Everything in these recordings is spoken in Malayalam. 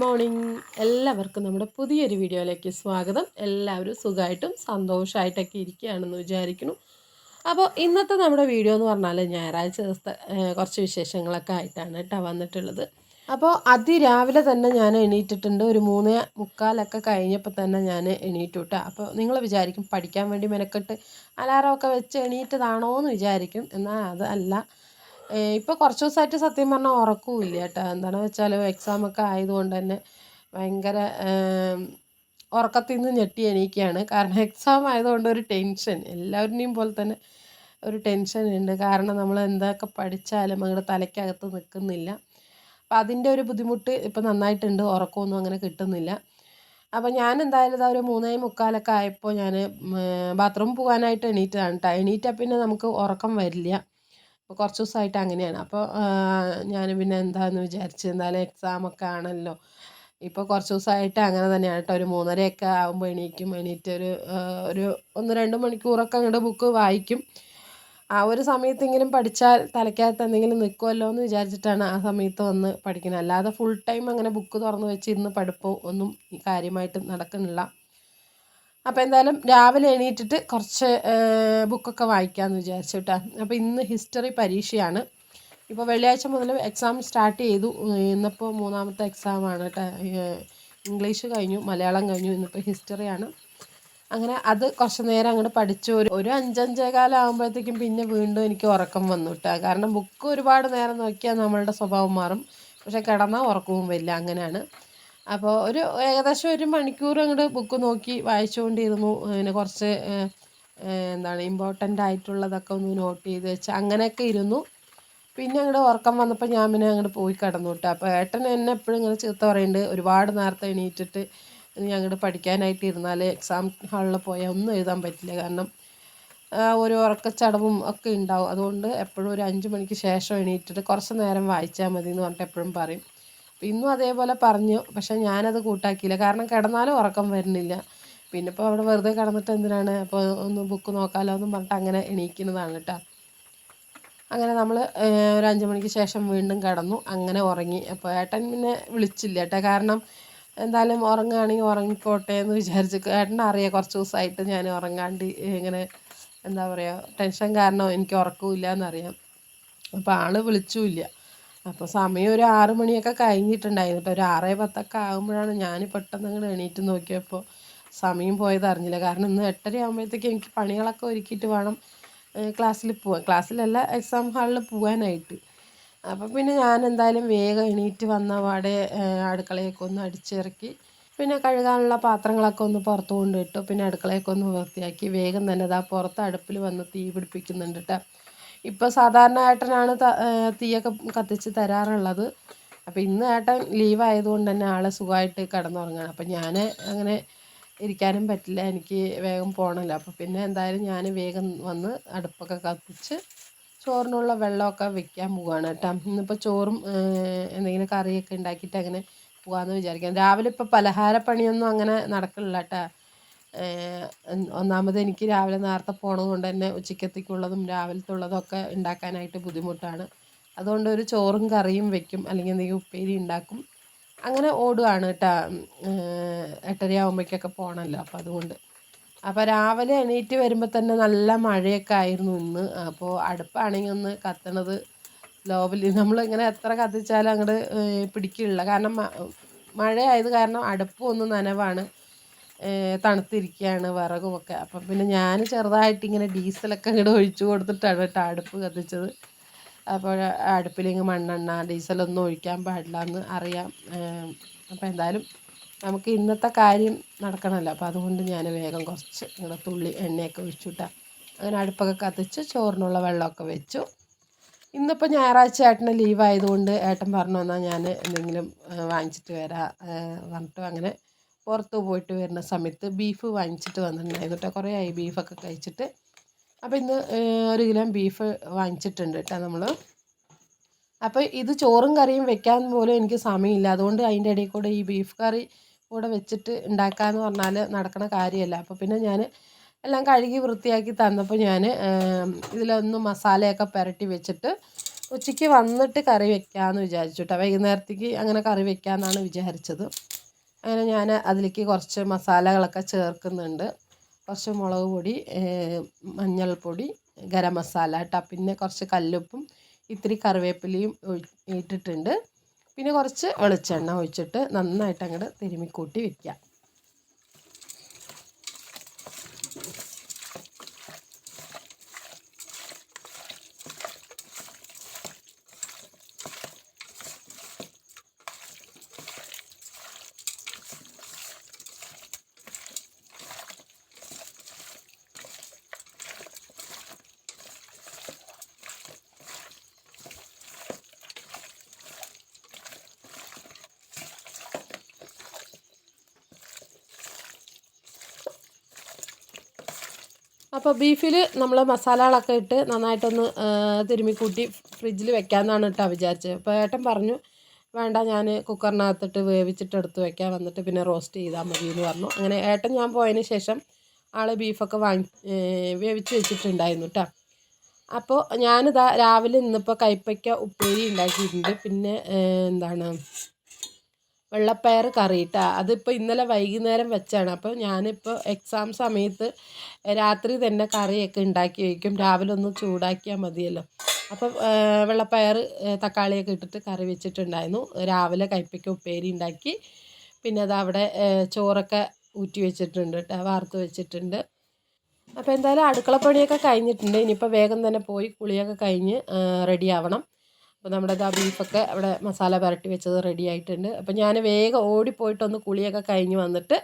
മോർണിംഗ് എല്ലാവർക്കും നമ്മുടെ പുതിയൊരു വീഡിയോയിലേക്ക് സ്വാഗതം. എല്ലാവരും സുഖമായിട്ടും സന്തോഷമായിട്ടൊക്കെ ഇരിക്കുകയാണെന്ന് വിചാരിക്കുന്നു. അപ്പോൾ ഇന്നത്തെ നമ്മുടെ വീഡിയോ എന്ന് പറഞ്ഞാൽ ഞായറാഴ്ച ദിവസത്തെ കുറച്ച് വിശേഷങ്ങളൊക്കെ ആയിട്ടാണ് കേട്ടോ വന്നിട്ടുള്ളത്. അപ്പോൾ അതിരാവിലെ തന്നെ ഞാൻ എണീറ്റിട്ടുണ്ട്. ഒരു മൂന്ന് മുക്കാലൊക്കെ കഴിഞ്ഞപ്പോൾ തന്നെ ഞാൻ എണീറ്റു കേട്ടോ. അപ്പോൾ നിങ്ങൾ വിചാരിക്കും പഠിക്കാൻ വേണ്ടി മെനക്കെട്ട് അലാറമൊക്കെ വെച്ച് എണീറ്റതാണോ എന്ന് വിചാരിക്കും. എന്നാൽ അതല്ല ഇപ്പോൾ കുറച്ച് ദിവസമായിട്ട് സത്യം പറഞ്ഞാൽ ഉറക്കവുമില്ല കേട്ടോ എന്താണെന്ന് വെച്ചാൽ എക്സാമൊക്കെ ആയതുകൊണ്ട് തന്നെ ഭയങ്കര ഉറക്കത്തിൽ നിന്ന് ഞെട്ടി എണീക്കുകയാണ് കാരണം എക്സാം ആയതുകൊണ്ട് ഒരു ടെൻഷൻ എല്ലാവരുടെയും പോലെ തന്നെ ഒരു ടെൻഷൻ ഉണ്ട്. കാരണം നമ്മൾ എന്തൊക്കെ പഠിച്ചാലും അങ്ങനെ തലയ്ക്കകത്ത് നിൽക്കുന്നില്ല അപ്പം അതിന്റെ ഒരു ബുദ്ധിമുട്ട് ഇപ്പം നന്നായിട്ടുണ്ട്. ഉറക്കമൊന്നും അങ്ങനെ കിട്ടുന്നില്ല. അപ്പോൾ ഞാൻ എന്തായാലും ഇതാ ഒരു മൂന്നേ മുക്കാലൊക്കെ ആയപ്പോൾ ഞാൻ ബാത്റൂമിൽ പോകാനായിട്ട് എണീറ്റതാണ് കേട്ടോ എണീറ്റാൽ പിന്നെ നമുക്ക് ഉറക്കം വരില്ല. അപ്പോൾ കുറച്ച് ദിവസമായിട്ട് അങ്ങനെയാണ്. അപ്പോൾ ഞാൻ പിന്നെ എന്താണെന്ന് വിചാരിച്ച് എന്തായാലും എക്സാമൊക്കെ ആണല്ലോ. ഇപ്പോൾ കുറച്ച് ദിവസമായിട്ട് അങ്ങനെ തന്നെയാണ് കേട്ടോ ഒരു മൂന്നരയൊക്കെ ആകുമ്പോൾ എണീക്കും. എണീറ്റ് ഒരു ഒരു ഒന്ന് രണ്ട് മണിക്കൂറൊക്കെ അങ്ങോട്ട് ബുക്ക് വായിക്കും. ആ ഒരു സമയത്തെങ്കിലും പഠിച്ചാൽ തലയ്ക്കകത്ത് എന്തെങ്കിലും നിൽക്കുമല്ലോ എന്ന് വിചാരിച്ചിട്ടാണ് ആ സമയത്ത് വന്ന് പഠിക്കുന്നത് അല്ലാതെ ഫുൾ ടൈം അങ്ങനെ ബുക്ക് തുറന്ന് വെച്ച് ഇരുന്ന് പഠിപ്പോ ഒന്നും കാര്യമായിട്ട് നടക്കുന്നില്ല. അപ്പോൾ എന്തായാലും രാവിലെ എണീറ്റിട്ട് കുറച്ച് ബുക്കൊക്കെ വായിക്കാമെന്ന് വിചാരിച്ചു കേട്ടോ. അപ്പോൾ ഇന്ന് ഹിസ്റ്ററി പരീക്ഷയാണ്. ഇപ്പോൾ വെള്ളിയാഴ്ച മുതൽ എക്സാം സ്റ്റാർട്ട് ചെയ്തു. ഇന്നിപ്പോൾ മൂന്നാമത്തെ എക്സാമാണ് കേട്ടോ. ഇംഗ്ലീഷ് കഴിഞ്ഞു മലയാളം കഴിഞ്ഞു ഇന്നിപ്പോൾ ഹിസ്റ്ററിയാണ് അങ്ങനെ അത് കുറച്ച് നേരം അങ്ങോട്ട് പഠിച്ചു. ഒരു ഒരു അഞ്ചഞ്ചേ കാലം ആകുമ്പോഴത്തേക്കും പിന്നെ വീണ്ടും എനിക്ക് ഉറക്കം വന്നു കേട്ടോ. കാരണം ബുക്ക് ഒരുപാട് നേരം നോക്കിയാൽ നമ്മളുടെ സ്വഭാവം മാറും. പക്ഷേ കിടന്നാൽ ഉറക്കവും വരില്ല. അങ്ങനെയാണ്. അപ്പോൾ ഒരു ഏകദേശം ഒരു മണിക്കൂർ അങ്ങോട്ട് ബുക്ക് നോക്കി വായിച്ചുകൊണ്ടിരുന്നു പിന്നെ കുറച്ച് എന്താണ് ഇമ്പോർട്ടന്റ് ആയിട്ടുള്ളതൊക്കെ ഒന്ന് നോട്ട് ചെയ്ത് വെച്ച് അങ്ങനെയൊക്കെ ഇരുന്നു. പിന്നെ അങ്ങോട്ട് ഉറക്കം വന്നപ്പോൾ ഞാൻ പിന്നെ അങ്ങോട്ട് പോയി കിടന്നു കേട്ടോ അപ്പോൾ ഏട്ടൻ എന്നെ എപ്പോഴും ഇങ്ങനെ ചീത്ത പറയുന്നുണ്ട് ഒരുപാട് നേരത്തെ എണീറ്റിട്ട് ഞാൻ അങ്ങോട്ട് പഠിക്കാനായിട്ട് ഇരുന്നാൽ എക്സാം ഹാളിൽ പോയാൽ ഒന്നും എഴുതാൻ പറ്റില്ല. കാരണം ഒരു ഉറക്കച്ചടവും ഒക്കെ ഉണ്ടാവും. അതുകൊണ്ട് എപ്പോഴും ഒരു അഞ്ച് മണിക്ക് ശേഷം എണീറ്റിട്ട് കുറച്ച് നേരം വായിച്ചാൽ മതി എന്ന് പറഞ്ഞിട്ട് എപ്പോഴും പറയും. ഇന്നും അതേപോലെ പറഞ്ഞു പക്ഷെ ഞാനത് കൂട്ടാക്കിയില്ല. കാരണം കിടന്നാലും ഉറക്കം വരുന്നില്ല. പിന്നെ ഇപ്പോൾ അവിടെ വെറുതെ കിടന്നിട്ട് എന്തിനാണ്? അപ്പോൾ ഒന്ന് ബുക്ക് നോക്കാമല്ലോ എന്നും പറഞ്ഞിട്ട് അങ്ങനെ എണീക്കുന്നതാണ് കേട്ടോ. അങ്ങനെ നമ്മൾ ഒരു അഞ്ച് മണിക്ക് ശേഷം വീണ്ടും കിടന്നു. അങ്ങനെ ഉറങ്ങി. അപ്പോൾ ഏട്ടൻ പിന്നെ വിളിച്ചില്ല കേട്ടോ. കാരണം എന്തായാലും ഉറങ്ങുകയാണെങ്കിൽ ഉറങ്ങിക്കോട്ടെ എന്ന് വിചാരിച്ച് ഏട്ടൻ അറിയാം. കുറച്ച് ദിവസമായിട്ട് ഞാൻ ഉറങ്ങാണ്ട് ഇങ്ങനെ എന്താ പറയുക ടെൻഷൻ കാരണം എനിക്ക് ഉറക്കമില്ല എന്നറിയാം അപ്പോൾ ആൾ വിളിച്ചുമില്ല അപ്പോൾ സമയം ഒരു ആറ് മണിയൊക്കെ കഴിഞ്ഞിട്ടുണ്ടായിരുന്നു. കേട്ടോ ഒരു ആറേ പത്തൊക്കെ ആകുമ്പോഴാണ് ഞാൻ പെട്ടെന്ന് അങ്ങോട്ട് എണീറ്റ് നോക്കിയപ്പോൾ സമയം പോയത് അറിഞ്ഞില്ല. കാരണം ഇന്ന് എട്ടര ആകുമ്പോഴത്തേക്ക് എനിക്ക് പണികളൊക്കെ ഒരുക്കിയിട്ട് വേണം ക്ലാസ്സിൽ പോവാൻ. ക്ലാസ്സിലല്ല എക്സാം ഹാളിൽ പോകാനായിട്ട് അപ്പോൾ പിന്നെ ഞാൻ എന്തായാലും വേഗം എണീറ്റ് വന്ന പാടെ അടുക്കളയൊക്കെ ഒന്ന് അടിച്ചിറക്കി. പിന്നെ കഴുകാനുള്ള പാത്രങ്ങളൊക്കെ ഒന്ന് പുറത്ത് കൊണ്ടിട്ടു പിന്നെ അടുക്കളയൊക്കെ ഒന്ന് വൃത്തിയാക്കി. വേഗം തന്നെ ഇതാ പുറത്ത് അടുപ്പിൽ വന്ന് തീ പിടിപ്പിക്കുന്നുണ്ട് കേട്ടോ ഇപ്പോൾ സാധാരണ ഏട്ടനാണ് തീയൊക്കെ കത്തിച്ച് തരാറുള്ളത്. അപ്പോൾ ഇന്ന് ഏട്ടൻ ലീവ് ആയതുകൊണ്ട് തന്നെ ആളെ സുഖമായിട്ട് കിടന്നുറങ്ങാണ്. അപ്പം ഞാൻ അങ്ങനെ ഇരിക്കാനും പറ്റില്ല. എനിക്ക് വേഗം പോകണമല്ലോ അപ്പോൾ പിന്നെ എന്തായാലും ഞാൻ വേഗം വന്ന് അടുപ്പൊക്കെ കത്തിച്ച് ചോറിനുള്ള വെള്ളമൊക്കെ വെക്കാൻ പോവുകയാണ് കേട്ടോ. ഇന്നിപ്പോൾ ചോറും എന്തെങ്കിലും കറിയൊക്കെ ഉണ്ടാക്കിയിട്ട് അങ്ങനെ പോകാമെന്ന് വിചാരിക്കാം. രാവിലെ ഇപ്പോൾ പലഹാരപ്പണിയൊന്നും അങ്ങനെ നടക്കില്ല കേട്ടോ. ഒന്നാമത് എനിക്ക് രാവിലെ നേരത്തെ പോണത് കൊണ്ട് തന്നെ ഉച്ചക്കത്തേക്കുള്ളതും രാവിലത്തുള്ളതൊക്കെ ഉണ്ടാക്കാനായിട്ട് ബുദ്ധിമുട്ടാണ്. അതുകൊണ്ട് ഒരു ചോറും കറിയും വെക്കും അല്ലെങ്കിൽ എന്തെങ്കിലും ഉപ്പേരി ഉണ്ടാക്കും. അങ്ങനെ ഓടുകയാണ് കേട്ടോ എട്ടരയാകുമ്പോഴേക്കൊക്കെ പോകണമല്ലോ അപ്പോൾ അതുകൊണ്ട്. അപ്പോൾ രാവിലെ എണീറ്റ് വരുമ്പോൾ തന്നെ നല്ല മഴയൊക്കെ ആയിരുന്നു ഇന്ന്. അപ്പോൾ അടുപ്പാണെങ്കിൽ ഒന്ന് കത്തണത് ലോബിൽ. നമ്മളിങ്ങനെ എത്ര കത്തിച്ചാലും അങ്ങോട്ട് പിടിക്കില്ല. കാരണം മഴയായത് കാരണം അടുപ്പും ഒന്ന് നനവാണ്. തണുത്തിരിക്കുകയാണ് വിറകുമൊക്കെ. അപ്പം പിന്നെ ഞാൻ ചെറുതായിട്ട് ഇങ്ങനെ ഡീസലൊക്കെ ഇങ്ങോട്ട് ഒഴിച്ചു കൊടുത്തിട്ടാണ് കേട്ടോ അടുപ്പ് കത്തിച്ചത്. അപ്പോൾ അടുപ്പിലിങ്ങ് മണ്ണെണ്ണ ഡീസലൊന്നും ഒഴിക്കാൻ പാടില്ല എന്ന് അറിയാം അപ്പോൾ എന്തായാലും നമുക്ക് ഇന്നത്തെ കാര്യം നടക്കണമല്ലോ. അപ്പോൾ അതുകൊണ്ട് ഞാൻ വേഗം കുറച്ച് ഇങ്ങനെ തുള്ളി എണ്ണയൊക്കെ ഒഴിച്ചുവിട്ടാൽ അങ്ങനെ അടുപ്പൊക്കെ കത്തിച്ച് ചോറിനുള്ള വെള്ളമൊക്കെ വെച്ചു. ഇന്നിപ്പോൾ ഞായറാഴ്ച ഏട്ടന് ലീവായതുകൊണ്ട് ഏട്ടൻ പറഞ്ഞു എന്നാൽ ഞാൻ എന്തെങ്കിലും വാങ്ങിച്ചിട്ട് വരാം പറഞ്ഞിട്ട് അങ്ങനെ പുറത്ത് പോയിട്ട് വരുന്ന സമയത്ത് ബീഫ് വാങ്ങിച്ചിട്ട് വന്നിട്ടുണ്ടായിരുന്നു കേട്ടോ. കുറേ ആയി ബീഫൊക്കെ കഴിച്ചിട്ട്. അപ്പോൾ ഇന്ന് ഒരു കിലോ ബീഫ് വാങ്ങിച്ചിട്ടുണ്ട് കേട്ടോ നമ്മൾ അപ്പോൾ ഇത് ചോറും കറിയും വെക്കാൻ പോലും എനിക്ക് സമയമില്ല. അതുകൊണ്ട് അതിന്റെ ഇടയിൽ കൂടെ ഈ ബീഫ് കറി കൂടെ വെച്ചിട്ട് ഉണ്ടാക്കാന്ന് പറഞ്ഞാൽ നടക്കണ കാര്യമല്ല. അപ്പോൾ പിന്നെ ഞാൻ എല്ലാം കഴുകി വൃത്തിയാക്കി തന്നപ്പോൾ ഞാൻ ഇതിലൊന്ന് മസാലയൊക്കെ പുരട്ടി വെച്ചിട്ട് ഉച്ചയ്ക്ക് വന്നിട്ട് കറി വെക്കാമെന്ന് വിചാരിച്ചു കേട്ടോ. വൈകുന്നേരത്തേക്ക് അങ്ങനെ കറി വെക്കാമെന്നാണ് വിചാരിച്ചത്. അങ്ങനെ ഞാൻ അതിലേക്ക് കുറച്ച് മസാലകളൊക്കെ ചേർക്കുന്നുണ്ട്. കുറച്ച് മുളക് പൊടി മഞ്ഞൾപ്പൊടി ഗരം മസാല കേട്ടോ പിന്നെ കുറച്ച് കല്ലുപ്പും ഇത്തിരി കറിവേപ്പിലയും ഇട്ടിട്ടുണ്ട്. പിന്നെ കുറച്ച് വെളിച്ചെണ്ണ ഒഴിച്ചിട്ട് നന്നായിട്ട് അങ്ങോട്ട് തിരുമിക്കൂട്ടി വെക്കുക അപ്പോൾ ബീഫിൽ നമ്മൾ മസാലകളൊക്കെ ഇട്ട് നന്നായിട്ടൊന്ന് തിരുമ്മിക്കൂട്ടി ഫ്രിഡ്ജിൽ വെക്കാമെന്നാണ് കേട്ടോ വിചാരിച്ചത്. അപ്പോൾ ഏട്ടൻ പറഞ്ഞു വേണ്ട ഞാൻ കുക്കറിനകത്തിട്ട് വേവിച്ചിട്ട് എടുത്ത് വെക്കാം. വന്നിട്ട് പിന്നെ റോസ്റ്റ് ചെയ്താൽ മതി എന്ന് പറഞ്ഞു. അങ്ങനെ ഏട്ടൻ ഞാൻ പോയതിന് ശേഷം ആൾ ബീഫൊക്കെ വാങ്ങി വേവിച്ച് വെച്ചിട്ടുണ്ടായിരുന്നു കേട്ടോ അപ്പോൾ ഞാനിതാ രാവിലെ ഇന്നിപ്പോൾ കൈപ്പയ്ക്ക ഉപ്പേരി ഉണ്ടാക്കിയിട്ടുണ്ട്. പിന്നെ എന്താണ് വെള്ളപ്പയർ കറി അതിപ്പോൾ ഇന്നലെ വൈകുന്നേരം വെച്ചാണ്. അപ്പോൾ ഞാനിപ്പോൾ എക്സാം സമയത്ത് രാത്രി തന്നെ കറിയൊക്കെ ഉണ്ടാക്കി വയ്ക്കും രാവിലെ ഒന്ന് ചൂടാക്കിയാൽ മതിയല്ലോ. അപ്പം വെള്ളപ്പയർ തക്കാളിയൊക്കെ ഇട്ടിട്ട് കറി വെച്ചിട്ടുണ്ടായിരുന്നു. രാവിലെ കയ്പ്പയ്ക്ക് ഉപ്പേരി ഉണ്ടാക്കി. പിന്നെ അത് അവിടെ ചോറൊക്കെ ഊറ്റി വെച്ചിട്ടുണ്ട് കേട്ടോ. വാർത്ത് വെച്ചിട്ടുണ്ട്. അപ്പോൾ എന്തായാലും അടുക്കളപ്പണിയൊക്കെ കഴിഞ്ഞിട്ടുണ്ട്. ഇനിയിപ്പോൾ വേഗം തന്നെ പോയി കുളിയൊക്കെ കഴിഞ്ഞ് റെഡി ആവണം. അപ്പോൾ നമ്മുടെ ആ ബീഫൊക്കെ അവിടെ മസാല പുരട്ടി വെച്ചത് റെഡി ആയിട്ടുണ്ട്. അപ്പോൾ ഞാൻ വേഗം ഓടിപ്പോയിട്ടൊന്ന് കുളിയൊക്കെ കഴിഞ്ഞ് വന്നിട്ട്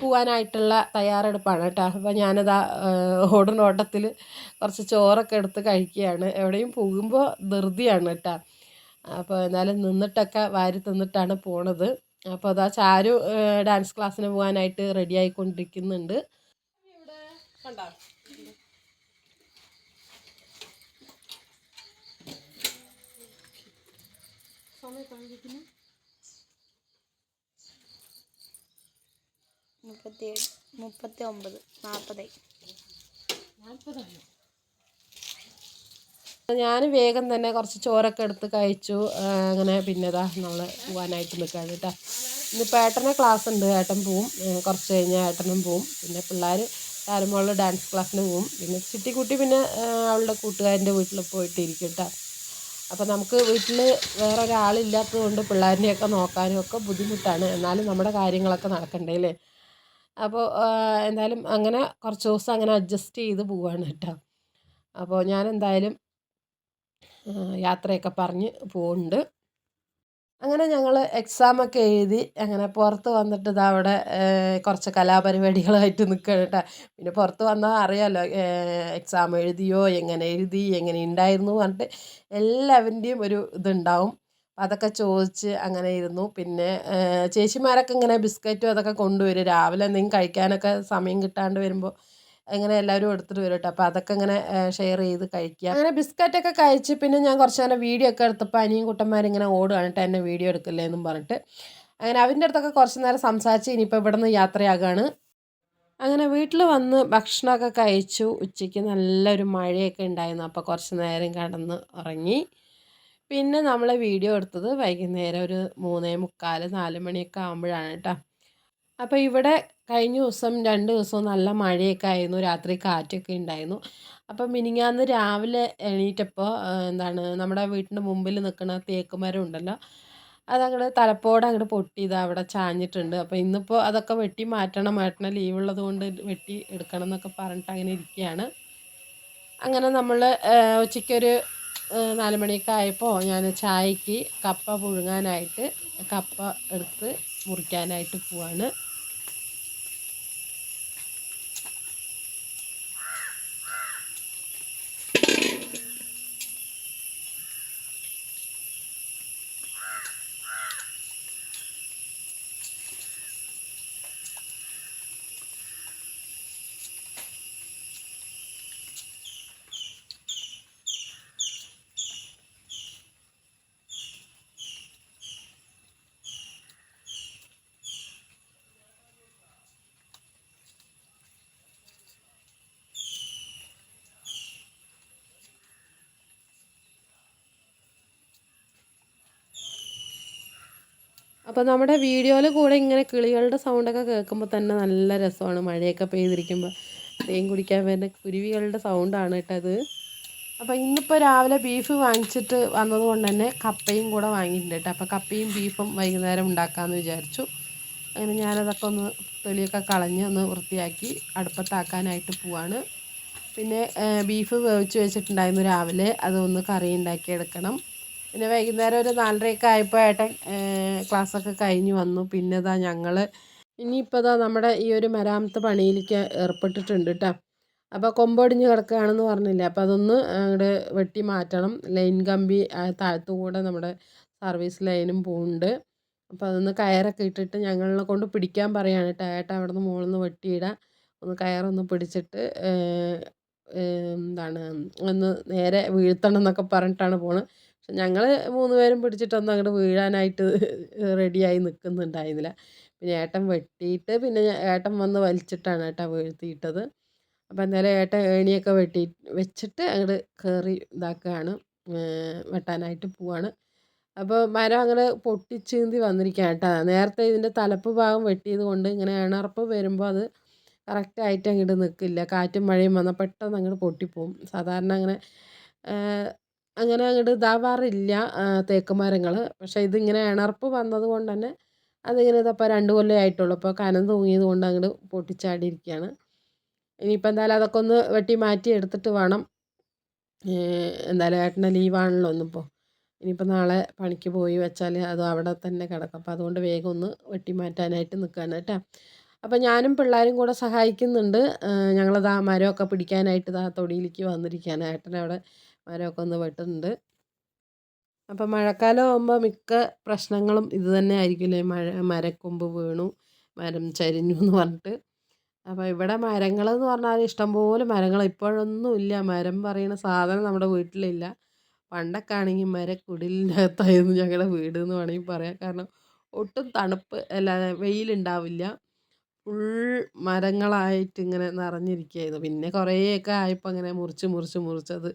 പോകാനായിട്ടുള്ള തയ്യാറെടുപ്പാണ് കേട്ടോ. അപ്പോൾ ഞാനതാ ഓടുന്ന ഓട്ടത്തിൽ കുറച്ച് ചോറൊക്കെ എടുത്ത് കഴിക്കുകയാണ്. എവിടെയും പോകുമ്പോൾ ധൃതിയാണ് കേട്ടോ. അപ്പോൾ എന്നാലും നിന്നിട്ടൊക്കെ വാരി തിന്നിട്ടാണ് പോണത്. അപ്പോൾ അതാ ചാരു ഡാൻസ് ക്ലാസ്സിന് പോകാനായിട്ട് റെഡി ആയിക്കൊണ്ടിരിക്കുന്നുണ്ട്. ഇവിടെ കണ്ടോ? മുപ്പത്തിയേഴ് മുപ്പത്തി ഒമ്പത് നാൽപ്പത് ഞാൻ വേഗം തന്നെ കുറച്ച് ചോറൊക്കെ എടുത്ത് കഴിച്ചു. അങ്ങനെ പിന്നെ ഇതാ നമ്മൾ പോകാനായിട്ട് നിൽക്കുകയാണ് കേട്ടോ. ഇന്നിപ്പോൾ ഏട്ടനെ ക്ലാസ് ഉണ്ട്. ഏട്ടൻ പോവും. കുറച്ച് കഴിഞ്ഞാൽ ഏട്ടനും പോവും. പിന്നെ പിള്ളേർ താരമോളിൽ ഡാൻസ് ക്ലാസ്സിന് പോവും. പിന്നെ ചിട്ടിക്കുട്ടി പിന്നെ അവളുടെ കൂട്ടുകാരന്റെ വീട്ടിൽ പോയിട്ടിരിക്കും കേട്ടോ. അപ്പോൾ നമുക്ക് വീട്ടിൽ വേറെ ഒരാളില്ലാത്തത് കൊണ്ട് പിള്ളേരിനെയൊക്കെ നോക്കാനും ഒക്കെ ബുദ്ധിമുട്ടാണ്. എന്നാലും നമ്മുടെ കാര്യങ്ങളൊക്കെ നടക്കണ്ടേ അല്ലേ? അപ്പോൾ എന്തായാലും അങ്ങനെ കുറച്ച് ദിവസം അങ്ങനെ അഡ്ജസ്റ്റ് ചെയ്ത് പോവാണ് കേട്ടോ. അപ്പോൾ ഞാൻ എന്തായാലും യാത്രയൊക്കെ പറഞ്ഞ് പോകുന്നുണ്ട് അങ്ങനെ ഞങ്ങൾ എക്സാമൊക്കെ എഴുതി അങ്ങനെ പുറത്ത് വന്നിട്ട് ഇതാ അവിടെ കുറച്ച് കലാപരിപാടികളായിട്ട് നിൽക്കുകയാണ് കേട്ടോ. പിന്നെ പുറത്ത് വന്നാൽ അറിയാമല്ലോ എക്സാം എഴുതിയോ എങ്ങനെ എഴുതി എങ്ങനെ ഉണ്ടായിരുന്നു പറഞ്ഞിട്ട് എല്ലാവരുടെയും ഒരു ഇതുണ്ടാവും. അതൊക്കെ ചോദിച്ച് അങ്ങനെ ഇരുന്നു. പിന്നെ ചേച്ചിമാരൊക്കെ ഇങ്ങനെ ബിസ്ക്കറ്റും അതൊക്കെ കൊണ്ടുവരും. രാവിലെ എന്തെങ്കിലും കഴിക്കാനൊക്കെ സമയം കിട്ടാണ്ട് വരുമ്പോൾ അങ്ങനെ എല്ലാവരും എടുത്തിട്ട് വരും കേട്ടോ. അപ്പോൾ അതൊക്കെ ഇങ്ങനെ ഷെയർ ചെയ്ത് കഴിക്കുക. അങ്ങനെ ബിസ്ക്കറ്റൊക്കെ കഴിച്ച് പിന്നെ ഞാൻ കുറച്ച് നേരം വീഡിയോ ഒക്കെ എടുത്തപ്പോൾ അനിയും കുട്ടന്മാരിങ്ങനെ ഓടുകയാണ് കേട്ടോ എന്നെ വീഡിയോ എടുക്കില്ലേ എന്നും പറഞ്ഞിട്ട്. അങ്ങനെ അവന്റെ അടുത്തൊക്കെ കുറച്ച് നേരം സംസാരിച്ച് ഇനിയിപ്പോൾ ഇവിടെ നിന്ന് യാത്രയാകാണ്. അങ്ങനെ വീട്ടിൽ വന്ന് ഭക്ഷണമൊക്കെ കഴിച്ചു. ഉച്ചയ്ക്ക് നല്ലൊരു മഴയൊക്കെ ഉണ്ടായിരുന്നു. അപ്പോൾ കുറച്ച് നേരം കിടന്ന് ഉറങ്ങി. പിന്നെ നമ്മൾ വീഡിയോ എടുത്തത് വൈകുന്നേരം ഒരു മൂന്നേ മുക്കാൽ നാല് മണിയൊക്കെ ആകുമ്പോഴാണ് കേട്ടോ അപ്പോൾ ഇവിടെ കഴിഞ്ഞ ദിവസം രണ്ട് ദിവസവും നല്ല മഴയൊക്കെ ആയിരുന്നു. രാത്രി കാറ്റൊക്കെ ഉണ്ടായിരുന്നു. അപ്പം മിനിങ്ങാന്ന് രാവിലെ എണീറ്റപ്പോൾ എന്താണ് നമ്മുടെ വീട്ടിന്റെ മുമ്പിൽ നിൽക്കുന്ന തേക്ക് മരം ഉണ്ടല്ലോ? അതങ്ങോട്ട് തലപ്പോടെ അങ്ങോട്ട് പൊട്ടിയത് അവിടെ ചാഞ്ഞിട്ടുണ്ട്. അപ്പോൾ ഇന്നിപ്പോൾ അതൊക്കെ വെട്ടി മാറ്റണം. മാറ്റണം ലീവുള്ളത് കൊണ്ട് വെട്ടി എടുക്കണം എന്നൊക്കെ പറഞ്ഞിട്ട് അങ്ങനെ ഇരിക്കുകയാണ് അങ്ങനെ നമ്മൾ ഉച്ചയ്ക്കൊരു നാല് മണിയൊക്കെ ആയപ്പോൾ ഞാൻ ചായക്ക് കപ്പ പുഴുങ്ങാനായിട്ട് കപ്പ എടുത്ത് മുറിക്കാനായിട്ട് പോവാണ്. അപ്പോൾ നമ്മുടെ വീഡിയോയിൽ കൂടെ ഇങ്ങനെ കിളികളുടെ സൗണ്ടൊക്കെ കേൾക്കുമ്പോൾ തന്നെ നല്ല രസമാണ്. മഴയൊക്കെ പെയ്തിരിക്കുമ്പോൾ തേൻ കുടിക്കാൻ വരുന്ന കുരുവികളുടെ സൗണ്ടാണ് കേട്ടത് അപ്പോൾ ഇന്നിപ്പോൾ രാവിലെ ബീഫ് വാങ്ങിച്ചിട്ട് വന്നതുകൊണ്ട് തന്നെ കപ്പയും കൂടെ വാങ്ങിയിട്ടുണ്ട് കേട്ടോ. അപ്പോൾ കപ്പയും ബീഫും വൈകുന്നേരം ഉണ്ടാക്കാമെന്ന് വിചാരിച്ചു. അങ്ങനെ ഞാനതൊക്കെ ഒന്ന് തൊലിയൊക്കെ കളഞ്ഞ് ഒന്ന് വൃത്തിയാക്കി അടുപ്പത്താക്കാനായിട്ട് പോവാണ്. പിന്നെ ബീഫ് വേവിച്ച് വെച്ചിട്ടുണ്ടായിരുന്നു രാവിലെ. അതൊന്ന് കറി ഉണ്ടാക്കി എടുക്കണം പിന്നെ വൈകുന്നേരം ഒരു നാലരയൊക്കെ ആയപ്പോൾ ഏട്ടൻ ക്ലാസ്സൊക്കെ കഴിഞ്ഞ് വന്നു. പിന്നെ ഇതാ ഞങ്ങൾ ഇനിയിപ്പോൾ ഇതാ നമ്മുടെ ഈ ഒരു മരാമത്ത് പണിയിലേക്ക് ഏർപ്പെട്ടിട്ടുണ്ട് കേട്ടോ അപ്പോൾ കൊമ്പൊടിഞ്ഞ് കിടക്കുകയാണെന്ന് പറഞ്ഞില്ലേ? അപ്പോൾ അതൊന്ന് അങ്ങോട്ട് വെട്ടി മാറ്റണം. ലൈൻ കമ്പി താഴത്തുകൂടെ കൂടെ നമ്മുടെ സർവീസ് ലൈനും പോകുന്നുണ്ട് അപ്പോൾ അതൊന്ന് കയറൊക്കെ ഇട്ടിട്ട് ഞങ്ങളെ കൊണ്ട് പിടിക്കാൻ പറയാണ് കേട്ടോ ഏട്ടൻ അവിടെ നിന്ന് മുകളിൽ നിന്ന് വെട്ടിയിടാം. ഒന്ന് കയറൊന്ന് പിടിച്ചിട്ട് എന്താണ് ഒന്ന് നേരെ വീഴ്ത്തണം എന്നൊക്കെ പറഞ്ഞിട്ടാണ് പോണത് പക്ഷെ ഞങ്ങൾ മൂന്ന് പേരും പിടിച്ചിട്ടൊന്നും അങ്ങോട്ട് വീഴാനായിട്ട് റെഡിയായി നിൽക്കുന്നുണ്ടായിരുന്നില്ല പിന്നെ ഏട്ടൻ വെട്ടിയിട്ട് പിന്നെ ഏട്ടൻ വന്ന് വലിച്ചിട്ടാണ് ഏട്ടാ വീഴ്ത്തിയിട്ടത്. അപ്പോൾ എന്തായാലും ഏട്ടൻ ഏണിയൊക്കെ വെട്ടി വെച്ചിട്ട് അങ്ങോട്ട് കയറി ഇതാക്കുകയാണ് വെട്ടാനായിട്ട് പോവാണ്. അപ്പോൾ മരം അങ്ങനെ പൊട്ടിച്ചീന്തി വന്നിരിക്കുകയാണ് കേട്ടോ. നേരത്തെ ഇതിന്റെ തലപ്പ് ഭാഗം വെട്ടിയത് കൊണ്ട് ഇങ്ങനെ ഇണർപ്പ് വരുമ്പോൾ അത് കറക്റ്റായിട്ട് അങ്ങോട്ട് നിൽക്കില്ല കാറ്റും മഴയും വന്നാൽ പെട്ടെന്ന് അങ്ങോട്ട് പൊട്ടിപ്പോവും. സാധാരണ അങ്ങനെ അങ്ങനെ അങ്ങോട്ട് ഇതാവാറില്ല തേക്ക് മരങ്ങൾ പക്ഷേ ഇതിങ്ങനെ ഇണർപ്പ് വന്നത് കൊണ്ട് തന്നെ അതിങ്ങനെ ഇതപ്പോൾ രണ്ട് കൊല്ലമേ ആയിട്ടുള്ളൂ. അപ്പോൾ കനം തൂങ്ങിയത് കൊണ്ട് അങ്ങോട്ട് പൊട്ടിച്ചാടിയിരിക്കുകയാണ് ഇനിയിപ്പോൾ എന്തായാലും അതൊക്കെ ഒന്ന് വെട്ടി മാറ്റി എടുത്തിട്ട് വേണം. എന്തായാലും ഏട്ടന്റെ ലീവാണല്ലോ ഒന്നിപ്പോൾ ഇനിയിപ്പോൾ നാളെ പണിക്ക് പോയി വെച്ചാൽ അത് അവിടെ തന്നെ കിടക്കും. അപ്പോൾ അതുകൊണ്ട് വേഗം ഒന്ന് വെട്ടി മാറ്റാനായിട്ട് നിൽക്കുകയാണ് കേട്ടോ. അപ്പോൾ ഞാനും പിള്ളേരും കൂടെ സഹായിക്കുന്നുണ്ട്. ഞങ്ങളത് ആ മരമൊക്കെ പിടിക്കാനായിട്ട് ദാ തൊടിയിലേക്ക് വന്നിരിക്കുകയാണ് ഏട്ടൻ അവിടെ മരമൊക്കെ ഒന്ന് വെട്ടുന്നുണ്ട്. അപ്പോൾ മഴക്കാലം ആകുമ്പോൾ മിക്ക പ്രശ്നങ്ങളും ഇത് തന്നെ ആയിരിക്കില്ലേ മഴ മരക്കൊമ്പ് വീണു മരം ചരിഞ്ഞു എന്ന് പറഞ്ഞിട്ട്. അപ്പോൾ ഇവിടെ മരങ്ങൾ എന്ന് പറഞ്ഞാൽ ഇഷ്ടംപോലെ മരങ്ങൾ. ഇപ്പോഴൊന്നും ഇല്ല. മരം പറയുന്ന സാധനം നമ്മുടെ വീട്ടിലില്ല. പണ്ടൊക്കെ ആണെങ്കിൽ മരക്കുടിലിന്റെ അകത്തായിരുന്നു ഞങ്ങളുടെ വീട് എന്ന് വേണമെങ്കിൽ പറയാം. കാരണം ഒട്ടും തണുപ്പ് അല്ല വെയിലുണ്ടാവില്ല. ഫുൾ മരങ്ങളായിട്ട് ഇങ്ങനെ നിറഞ്ഞിരിക്കുകയായിരുന്നു. പിന്നെ കുറേയൊക്കെ ആയപ്പോൾ അങ്ങനെ മുറിച്ച് മുറിച്ച് മുറിച്ചത്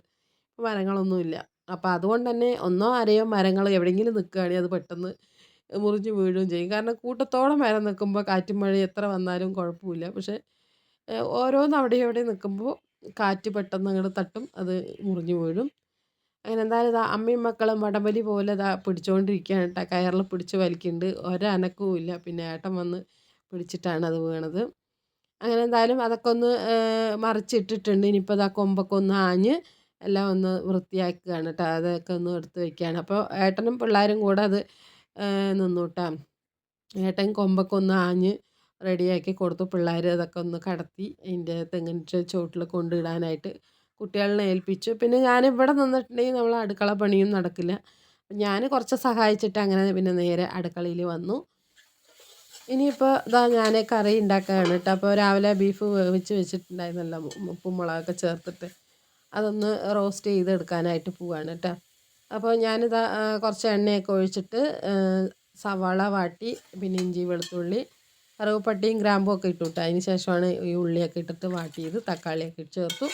മരങ്ങളൊന്നുമില്ല. അപ്പോൾ അതുകൊണ്ട് തന്നെ ഒന്നോ അരയോ മരങ്ങൾ എവിടെയെങ്കിലും നിൽക്കുകയാണെങ്കിൽ അത് പെട്ടെന്ന് മുറിഞ്ഞ് വീഴുകയും ചെയ്യും. കാരണം കൂട്ടത്തോടെ മരം നിൽക്കുമ്പോൾ കാറ്റും മഴയും എത്ര വന്നാലും കുഴപ്പമില്ല. പക്ഷേ ഓരോന്ന് അവിടെ ഇവിടെയും നിൽക്കുമ്പോൾ കാറ്റ് പെട്ടെന്ന് അങ്ങോട്ട് തട്ടും അത് മുറിഞ്ഞ് വീഴും. അങ്ങനെ എന്തായാലും ഇതാ അമ്മയും മക്കളും വടംവലി പോലെ ഇതാ പിടിച്ചുകൊണ്ടിരിക്കുകയാണ് കേട്ടോ. കയറിൽ പിടിച്ച് വലിക്കുന്നുണ്ട്. ഒരനക്കവും ഇല്ല. പിന്നെ ഏട്ടൻ വന്ന് പിടിച്ചിട്ടാണ് അത് വീണത്. അങ്ങനെ എന്തായാലും അതൊക്കെ ഒന്ന് മറിച്ചിട്ടിട്ടുണ്ട്. ഇനിയിപ്പോൾ ഇതാ കൊമ്പൊക്കെ ഒന്ന് ആഞ്ഞ് എല്ലാം ഒന്ന് വൃത്തിയാക്കുകയാണ് കേട്ടോ അതൊക്കെ ഒന്ന് എടുത്ത് വെക്കുകയാണ്. അപ്പോൾ ഏട്ടനും പിള്ളേരും കൂടെ അത് നിന്നു കേട്ടോ ഏട്ടൻ കൊമ്പൊക്കെ ഒന്ന് ആഞ്ഞ് റെഡിയാക്കി കൊടുത്തു. പിള്ളേർ അതൊക്കെ ഒന്ന് കടത്തി അതിന്റെ തെങ്ങിന്റെ ചോട്ടിൽ കൊണ്ടിടാനായിട്ട് കുട്ടികളെ ഏൽപ്പിച്ചു. പിന്നെ ഞാൻ ഇവിടെ നിന്നിട്ടുണ്ടെങ്കിൽ നമ്മൾ അടുക്കള പണിയും നടക്കില്ല. ഞാൻ കുറച്ച് സഹായിച്ചിട്ട് അങ്ങനെ പിന്നെ നേരെ അടുക്കളയിൽ വന്നു. ഇനിയിപ്പോൾ ഇതാ ഞാൻ കറി ഉണ്ടാക്കുകയാണ് കേട്ടോ അപ്പോൾ രാവിലെ ബീഫ് വേവിച്ച് വെച്ചിട്ടുണ്ടായിരുന്നല്ലോ. ഉപ്പും മുളകൊക്കെ ചേർത്തിട്ട്. അതൊന്ന് റോസ്റ്റ് ചെയ്തെടുക്കാനായിട്ട് പോവാണ് കേട്ടോ അപ്പോൾ ഞാനിതാ കുറച്ച് എണ്ണയൊക്കെ ഒഴിച്ചിട്ട് സവാള വാട്ടി പിന്നെ ഇഞ്ചി വെളുത്തുള്ളി കറുവപ്പട്ടിയും ഗ്രാമ്പും ഒക്കെ ഇട്ടു കേട്ടോ അതിന് ശേഷമാണ് ഈ ഉള്ളിയൊക്കെ ഇട്ടിട്ട് വാട്ടിയത്. തക്കാളിയൊക്കെ ഇട്ട് ചേർത്തു.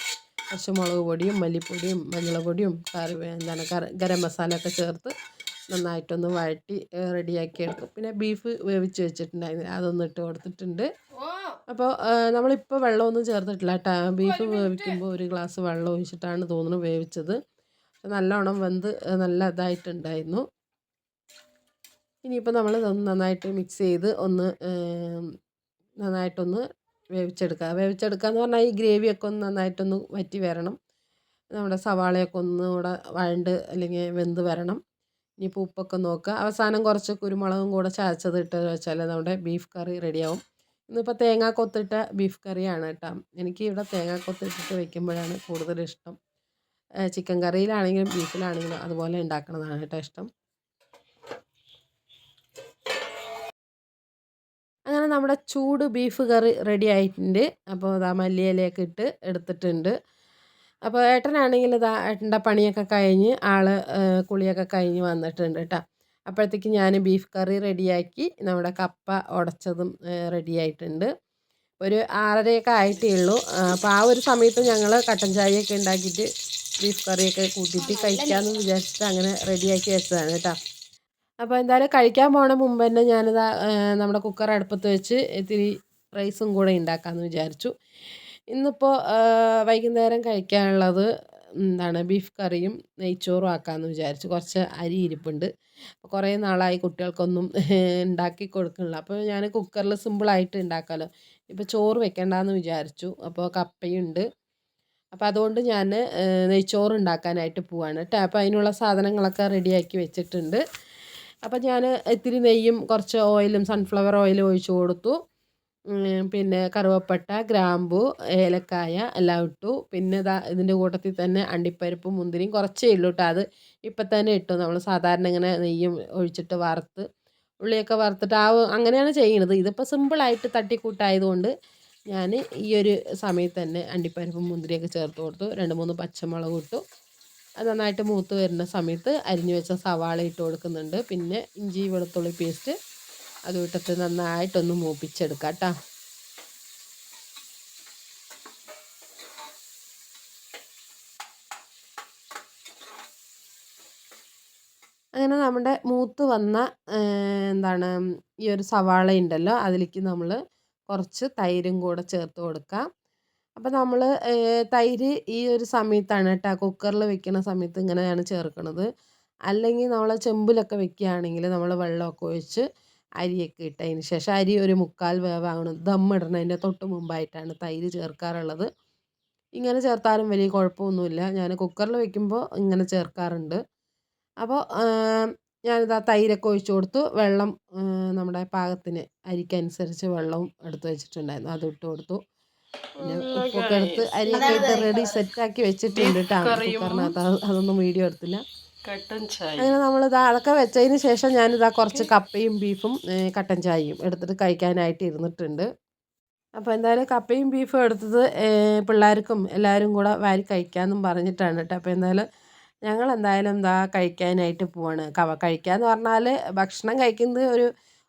കുറച്ച് മുളക് പൊടിയും മല്ലിപ്പൊടിയും മഞ്ഞൾപ്പൊടിയും കറി എന്താണ് ഗരം മസാല ഒക്കെ ചേർത്ത് നന്നായിട്ടൊന്ന് വഴറ്റി റെഡിയാക്കി എടുക്കും പിന്നെ ബീഫ് വേവിച്ച് വെച്ചിട്ടുണ്ടായിരുന്നു. അതൊന്നിട്ട് കൊടുത്തിട്ടുണ്ട്. അപ്പോൾ നമ്മളിപ്പോൾ വെള്ളമൊന്നും ചേർത്തിട്ടില്ല കേട്ടോ. ബീഫ് വേവിക്കുമ്പോൾ ഒരു ഗ്ലാസ് വെള്ളം ഒഴിച്ചിട്ടാണ് തോന്നുന്നു വേവിച്ചത്. നല്ലോണം വെന്ത് നല്ല ഇതായിട്ടുണ്ടായിരുന്നു. ഇനിയിപ്പോൾ നമ്മൾ ഇതൊന്ന് നന്നായിട്ട് മിക്സ് ചെയ്ത് ഒന്ന് നന്നായിട്ടൊന്ന് വേവിച്ചെടുക്കുക വേവിച്ചെടുക്കുക എന്ന് പറഞ്ഞാൽ ഈ ഗ്രേവിയൊക്കെ ഒന്ന് നന്നായിട്ടൊന്ന് വറ്റി വരണം. നമ്മുടെ സവാളയൊക്കെ ഒന്നുകൂടെ വഴണ്ട് അല്ലെങ്കിൽ വെന്ത് വരണം. ഇനിയിപ്പോൾ ഉപ്പൊക്കെ നോക്കുക. അവസാനം കുറച്ച് കുരുമുളകും കൂടെ ചതച്ചത് ഇട്ട് വെച്ചാൽ നമ്മുടെ ബീഫ് കറി റെഡിയാവും. ഇന്നിപ്പോൾ തേങ്ങാ കൊത്തിട്ട ബീഫ് കറിയാണ് കേട്ടോ. എനിക്ക് ഇവിടെ തേങ്ങാ കൊത്തിട്ടിട്ട് വെക്കുമ്പോഴാണ് കൂടുതൽ ഇഷ്ടം. ചിക്കൻ കറിയിലാണെങ്കിലും ബീഫിലാണെങ്കിലും അതുപോലെ ഉണ്ടാക്കുന്നതാണ് കേട്ടോ ഇഷ്ടം. അങ്ങനെ നമ്മുടെ ചൂട് ബീഫ് കറി റെഡി ആയിട്ടുണ്ട്. അപ്പോൾ ഇതാ മല്ലിയിലയൊക്കെ ഇട്ട് എടുത്തിട്ടുണ്ട്. അപ്പോൾ ഏട്ടനാണെങ്കിൽ ഇതാ ഏട്ടന്റെ പണിയൊക്കെ കഴിഞ്ഞ് ആൾ കുളിയൊക്കെ കഴിഞ്ഞ് വന്നിട്ടുണ്ട് കേട്ടോ. അപ്പോഴത്തേക്ക് ഞാൻ ബീഫ് കറി റെഡിയാക്കി നമ്മുടെ കപ്പ ഉടച്ചതും റെഡി ആയിട്ടുണ്ട് ഒരു ആറരയൊക്കെ ആയിട്ടേ ഉള്ളൂ അപ്പോൾ ആ ഒരു സമയത്ത് ഞങ്ങൾ കട്ടൻ ചായയൊക്കെ ഉണ്ടാക്കിയിട്ട് ബീഫ് കറിയൊക്കെ കൂട്ടിയിട്ട് കഴിക്കാമെന്ന് വിചാരിച്ചിട്ട് അങ്ങനെ റെഡിയാക്കി വെച്ചതാണ് കേട്ടോ. അപ്പോൾ എന്തായാലും കഴിക്കാൻ പോണ മുമ്പ് തന്നെ ഞാനിതാ നമ്മുടെ കുക്കർ അടുപ്പത്ത് വെച്ച് ഇത്തിരി റൈസും കൂടെ ഉണ്ടാക്കാമെന്ന് വിചാരിച്ചു. ഇന്നിപ്പോൾ വൈകുന്നേരം കഴിക്കാനുള്ളത് എന്താണ് ബീഫ് കറിയും നെയ്ച്ചോറും ആക്കാമെന്ന് വിചാരിച്ചു. കുറച്ച് അരി ഇരിപ്പുണ്ട്. കുറേ നാളായി കുട്ടികൾക്കൊന്നും ഉണ്ടാക്കി കൊടുക്കണില്ല അപ്പോൾ ഞാൻ കുക്കറിൽ സിമ്പിളായിട്ട് ഉണ്ടാക്കാമല്ലോ ഇപ്പോൾ ചോറ് വെക്കണ്ടെന്ന് വിചാരിച്ചു. അപ്പോൾ കപ്പയുണ്ട്. അപ്പോൾ അതുകൊണ്ട് ഞാൻ നെയ്ച്ചോറ് ഉണ്ടാക്കാനായിട്ട് പോവാണ്. കേട്ടോ അപ്പോൾ അതിനുള്ള സാധനങ്ങളൊക്കെ റെഡിയാക്കി വെച്ചിട്ടുണ്ട്. അപ്പോൾ ഞാൻ ഇത്തിരി നെയ്യും കുറച്ച് ഓയിലും സൺഫ്ലവർ ഓയിലും ഒഴിച്ച് കൊടുത്തു. പിന്നെ കറുവപ്പട്ട ഗ്രാമ്പു ഏലക്കായ എല്ലാം ഇട്ടു. പിന്നെ ഇതാ ഇതിന്റെ കൂട്ടത്തിൽ തന്നെ അണ്ടിപ്പരിപ്പും മുന്തിരിയും കുറച്ചേ ഉള്ളൂ കേട്ടോ അത് ഇപ്പം തന്നെ ഇട്ടു. നമ്മൾ സാധാരണ ഇങ്ങനെ നെയ്യും ഒഴിച്ചിട്ട് വറുത്ത് ഉള്ളിയൊക്കെ വറുത്തിട്ട് ആ അങ്ങനെയാണ് ചെയ്യുന്നത്. ഇതിപ്പോൾ സിമ്പിളായിട്ട് തട്ടിക്കൂട്ടായതുകൊണ്ട് ഞാൻ ഈ ഒരു സമയത്ത് തന്നെ അണ്ടിപ്പരിപ്പും മുന്തിരിയൊക്കെ ചേർത്ത് കൊടുത്തു. രണ്ട് മൂന്ന് പച്ചമുളക് ഇട്ടു. അത് നന്നായിട്ട് മൂത്ത് വരുന്ന സമയത്ത് അരിഞ്ഞു വെച്ച സവാള ഇട്ട് കൊടുക്കുന്നുണ്ട്. പിന്നെ ഇഞ്ചി വെളുത്തുള്ളി പേസ്റ്റ് അത് ഇട്ടിട്ട് നന്നായിട്ടൊന്ന് മൂപ്പിച്ചെടുക്കാം കേട്ടോ. അങ്ങനെ നമ്മുടെ മൂത്ത് വന്ന എന്താണ് ഈ ഒരു സവാള ഉണ്ടല്ലോ അതിലേക്ക് നമ്മൾ കുറച്ച് തൈരും കൂടെ ചേർത്ത് കൊടുക്കാം. അപ്പോൾ നമ്മൾ തൈര് ഈ ഒരു സമയത്താണ് കേട്ടോ കുക്കറിൽ വെക്കുന്ന സമയത്ത് ഇങ്ങനെയാണ് ചേർക്കുന്നത് അല്ലെങ്കിൽ നമ്മൾ ചെമ്പിലൊക്കെ വെക്കുകയാണെങ്കിൽ നമ്മൾ വെള്ളമൊക്കെ ഒഴിച്ച് അരിയൊക്കെ ഇട്ടതിന് ശേഷം അരി ഒരു മുക്കാൽ വേവാകണം ദം ഇടുന്നതിന്റെ തൊട്ട് മുമ്പായിട്ടാണ് തൈര് ചേർക്കാറുള്ളത്. ഇങ്ങനെ ചേർത്താലും വലിയ കുഴപ്പമൊന്നുമില്ല. ഞാൻ കുക്കറിൽ വെക്കുമ്പോൾ ഇങ്ങനെ ചേർക്കാറുണ്ട്. അപ്പോൾ ഞാനിതാ തൈരൊക്കെ ഒഴിച്ചു കൊടുത്തു. വെള്ളം നമ്മുടെ പാകത്തിന് അരിക്കനുസരിച്ച് വെള്ളവും എടുത്ത് വെച്ചിട്ടുണ്ടായിരുന്നു. അത് ഇട്ട് കൊടുത്തു. പിന്നെ ഉപ്പൊക്കെ എടുത്ത് അരിയൊക്കെ ഇട്ട് റെഡി സെറ്റാക്കി വെച്ചിട്ടുണ്ട് കേട്ടോ കുക്കറിനകത്ത് അതൊന്നും വീഡിയോ എടുത്തില്ല. അങ്ങനെ നമ്മളിതാ വെച്ചതിന് ശേഷം ഞാനിതാ കുറച്ച് കപ്പയും ബീഫും കട്ടൻ ചായയും എടുത്തിട്ട് കഴിക്കാനായിട്ട് ഇരുന്നിട്ടുണ്ട്. അപ്പോൾ എന്തായാലും കപ്പയും ബീഫും എടുത്തത് പിള്ളേർക്കും എല്ലാവരും കൂടെ വാരി കഴിക്കാമെന്നും പറഞ്ഞിട്ടാണ് കേട്ടോ. അപ്പോൾ എന്തായാലും ഞങ്ങൾ എന്തായാലും എന്താ കഴിക്കാനായിട്ട് പോവാണ്. കവ കഴിക്കാന്ന് പറഞ്ഞാൽ ഭക്ഷണം കഴിക്കുന്നത് ഒരു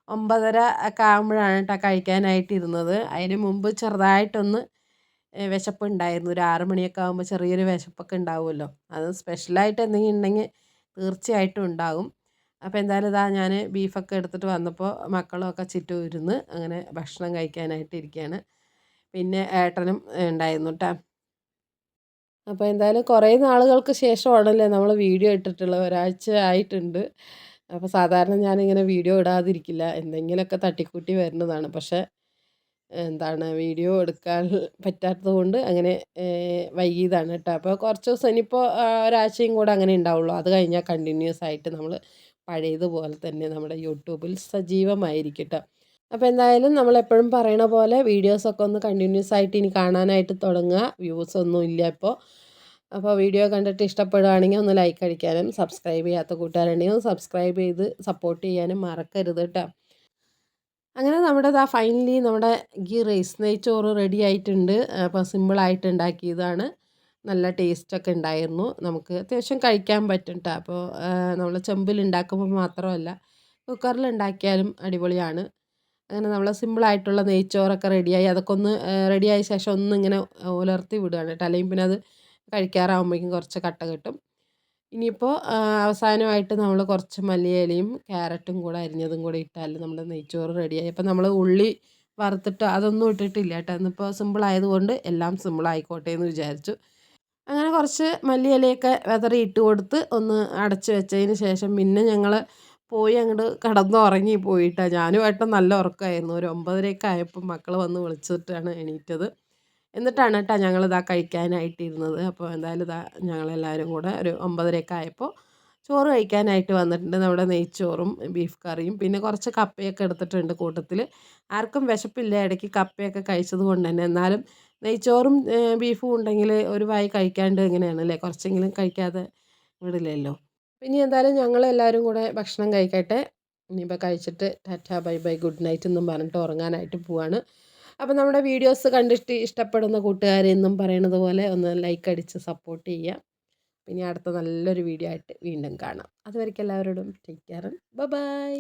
ഒമ്പതര ഒക്കെ ആകുമ്പോഴാണ് കേട്ടോ കഴിക്കാനായിട്ട് ഇരുന്നത്. അതിന് മുമ്പ് ചെറുതായിട്ടൊന്ന് വിശപ്പുണ്ടായിരുന്നു. ഒരു ആറ് മണിയൊക്കെ ആകുമ്പോൾ ചെറിയൊരു വിശപ്പൊക്കെ ഉണ്ടാവുമല്ലോ. അത് സ്പെഷ്യലായിട്ട് എന്തെങ്കിലും ഉണ്ടെങ്കിൽ തീർച്ചയായിട്ടും ഉണ്ടാകും അപ്പോൾ എന്തായാലും ഇതാ ഞാൻ ബീഫൊക്കെ എടുത്തിട്ട് വന്നപ്പോൾ മക്കളൊക്കെ ചുറ്റും ഇരുന്ന് അങ്ങനെ ഭക്ഷണം കഴിക്കാനായിട്ട് ഇരിക്കുകയാണ് പിന്നെ ഏട്ടനും ഉണ്ടായിരുന്നു കേട്ടോ അപ്പോൾ എന്തായാലും കുറേ നാളുകൾക്ക് ശേഷമാണല്ലേ നമ്മൾ വീഡിയോ ഇട്ടിട്ടുള്ള ഒരാഴ്ച ആയിട്ടുണ്ട്. അപ്പോൾ സാധാരണ ഞാനിങ്ങനെ വീഡിയോ ഇടാതിരിക്കില്ല. എന്തെങ്കിലുമൊക്കെ തട്ടിക്കൂട്ടി വരുന്നതാണ് പക്ഷേ എന്താണ് വീഡിയോ എടുക്കാൻ പറ്റാത്തത് കൊണ്ട് അങ്ങനെ വൈകിയതാണ് കേട്ടോ. അപ്പോൾ കുറച്ച് ദിവസം ഇനിയിപ്പോൾ ഒരാഴ്ചയും കൂടെ അങ്ങനെ ഉണ്ടാവുള്ളൂ. അത് കഴിഞ്ഞാൽ കണ്ടിന്യൂസ് ആയിട്ട് നമ്മൾ പഴയതുപോലെ തന്നെ നമ്മുടെ യൂട്യൂബിൽ സജീവമായിരിക്കും കേട്ടോ. അപ്പോൾ എന്തായാലും നമ്മൾ എപ്പോഴും പറയണ പോലെ വീഡിയോസൊക്കെ ഒന്ന് കണ്ടിന്യൂസ് ആയിട്ട് ഇനി കാണാനായിട്ട് തുടങ്ങുക. വ്യൂസ് ഒന്നും ഇല്ല ഇപ്പോൾ അപ്പോൾ വീഡിയോ കണ്ടിട്ട് ഇഷ്ടപ്പെടുകയാണെങ്കിൽ ഒന്ന് ലൈക്ക് അടിക്കാനും സബ്സ്ക്രൈബ് ചെയ്യാത്ത കൂട്ടുകാരുണ്ടെങ്കിൽ ഒന്ന് സബ്സ്ക്രൈബ് ചെയ്ത് സപ്പോർട്ട് ചെയ്യാനും മറക്കരുത് കേട്ടോ. അങ്ങനെ നമ്മുടെ ഇതാ ഫൈനലി നമ്മുടെ ഗീ റൈസ് നെയ്ച്ചോറ് റെഡി ആയിട്ടുണ്ട്. അപ്പോൾ സിമ്പിളായിട്ട് ഉണ്ടാക്കിയതാണ്. നല്ല ടേസ്റ്റൊക്കെ ഉണ്ടായിരുന്നു. നമുക്ക് അത്യാവശ്യം കഴിക്കാൻ പറ്റും അപ്പോൾ നമ്മൾ ചെമ്പിൽ ഉണ്ടാക്കുമ്പോൾ മാത്രമല്ല കുക്കറിൽ ഉണ്ടാക്കിയാലും അടിപൊളിയാണ്. അങ്ങനെ നമ്മൾ സിമ്പിളായിട്ടുള്ള നെയ്ച്ചോറൊക്കെ റെഡിയായി അതൊക്കെ ഒന്ന് റെഡിയായ ശേഷം ഒന്ന് ഇങ്ങനെ ഉലർത്തി വിടുകയാണ് കേട്ടോ അല്ലെങ്കിൽ പിന്നെ അത് കഴിക്കാറാകുമ്പോഴേക്കും കുറച്ച് കട്ട കിട്ടും. ഇനിയിപ്പോൾ അവസാനമായിട്ട് നമ്മൾ കുറച്ച് മല്ലിയിലയും ക്യാരറ്റും കൂടെ അരിഞ്ഞതും കൂടെ ഇട്ടാൽ നമ്മുടെ നെയ്ച്ചോറ് റെഡിയായി. അപ്പോൾ നമ്മൾ ഉള്ളി വറുത്തിട്ട് അതൊന്നും ഇട്ടിട്ടില്ല കേട്ടോ. ഇന്നിപ്പോൾ സിമ്പിൾ ആയതുകൊണ്ട് എല്ലാം സിമ്പിൾ ആയിക്കോട്ടെ എന്ന് വിചാരിച്ചു. അങ്ങനെ കുറച്ച് മല്ലിയിലയൊക്കെ വെതറി ഇട്ട് കൊടുത്ത് ഒന്ന് അടച്ച് വെച്ചതിന് ശേഷം പിന്നെ ഞങ്ങൾ പോയി അങ്ങോട്ട് കിടന്നുറങ്ങി പോയിട്ടാണ് ഞാനും ഏട്ടൻ നല്ല ഉറക്കമായിരുന്നു. ഒരു ഒമ്പതരയൊക്കെ ആയപ്പോൾ മക്കൾ വന്ന് വിളിച്ചിട്ടാണ് എണീറ്റത്. എന്നിട്ടാണ് കേട്ടോ ഞങ്ങളിതാ കഴിക്കാനായിട്ടിരുന്നത്. അപ്പോൾ എന്തായാലും ഇതാ ഞങ്ങളെല്ലാവരും കൂടെ ഒരു ഒമ്പതരയൊക്കെ ആയപ്പോൾ ചോറ് കഴിക്കാനായിട്ട് വന്നിട്ടുണ്ട്. നമ്മുടെ നെയ്ച്ചോറും ബീഫ് കറിയും പിന്നെ കുറച്ച് കപ്പയൊക്കെ എടുത്തിട്ടുണ്ട് കൂട്ടത്തിൽ ആർക്കും വിശപ്പില്ല. ഇടയ്ക്ക് കപ്പയൊക്കെ കഴിച്ചത് കൊണ്ട് തന്നെ. എന്നാലും നെയ്ച്ചോറും ബീഫും ഉണ്ടെങ്കിൽ ഒരു വായി കഴിക്കാണ്ട് ഇങ്ങനെയാണല്ലേ കുറച്ചെങ്കിലും കഴിക്കാതെ വിടില്ലല്ലോ. പിന്നെ എന്തായാലും ഞങ്ങളെല്ലാവരും കൂടെ ഭക്ഷണം കഴിക്കട്ടെ. ഇനിയിപ്പോൾ കഴിച്ചിട്ട് tata bye bye good night എന്നും പറഞ്ഞിട്ട് ഉറങ്ങാനായിട്ട് പോവാണ്. അപ്പോൾ നമ്മുടെ വീഡിയോസ് കണ്ടിട്ട് ഇഷ്ടപ്പെടുന്ന കൂട്ടുകാരെന്നും പറയണത് പോലെ ഒന്ന് ലൈക്ക് അടിച്ച് സപ്പോർട്ട് ചെയ്യുക പിന്നെ അടുത്ത നല്ലൊരു വീഡിയോ ആയിട്ട് വീണ്ടും കാണാം. അതുവരേക്കും എല്ലാവരോടും ടേക്ക് കെയർ ബൈ